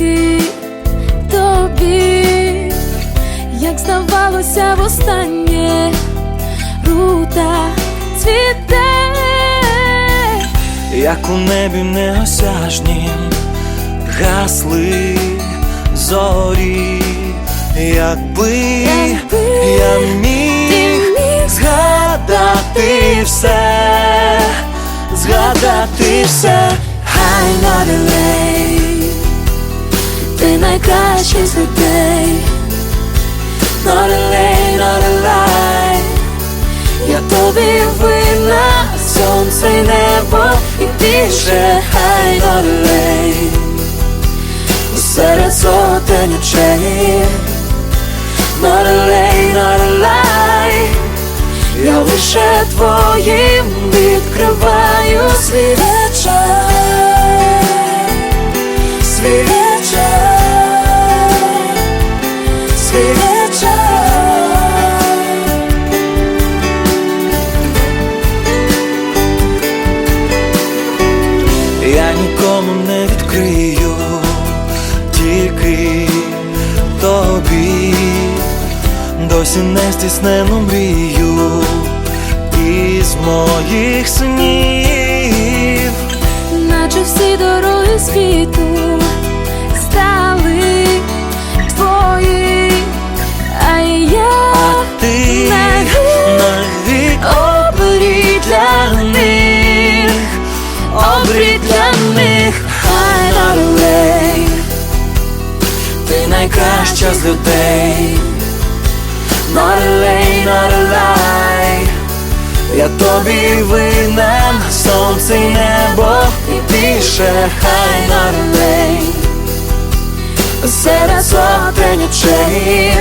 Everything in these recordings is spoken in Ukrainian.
завдяки тобі, як здавалося востаннє, рута цвіте. як у небі неосяжнім гасли зорі, якби Якби я міг міг згадати все, згадати все, Хай not Ти найкращий з людей Not delay, not a lie. Я тобі винна Сонце й небо і більше Хай not delay Серед сотень очей Not delay, not a lie. Я лише твоїм відкриваю свій я нікому не відкрию, тільки тобі, досі не стіснену мрію із моїх снів. наче всі дороги світу обрій для них, хай дорогий, ти найкраща з людей. lay, not. Я тобі винен, сонце й небо і більше хай lay. Серед сотень очей,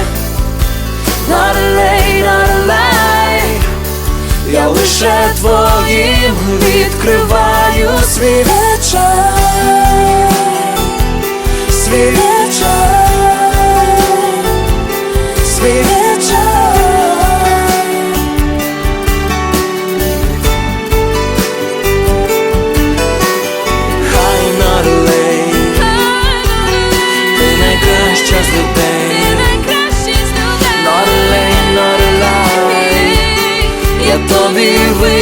Маю свій вечір, свій вечір, свій вечір. Людей, наролей, наролей, я тобі вийду.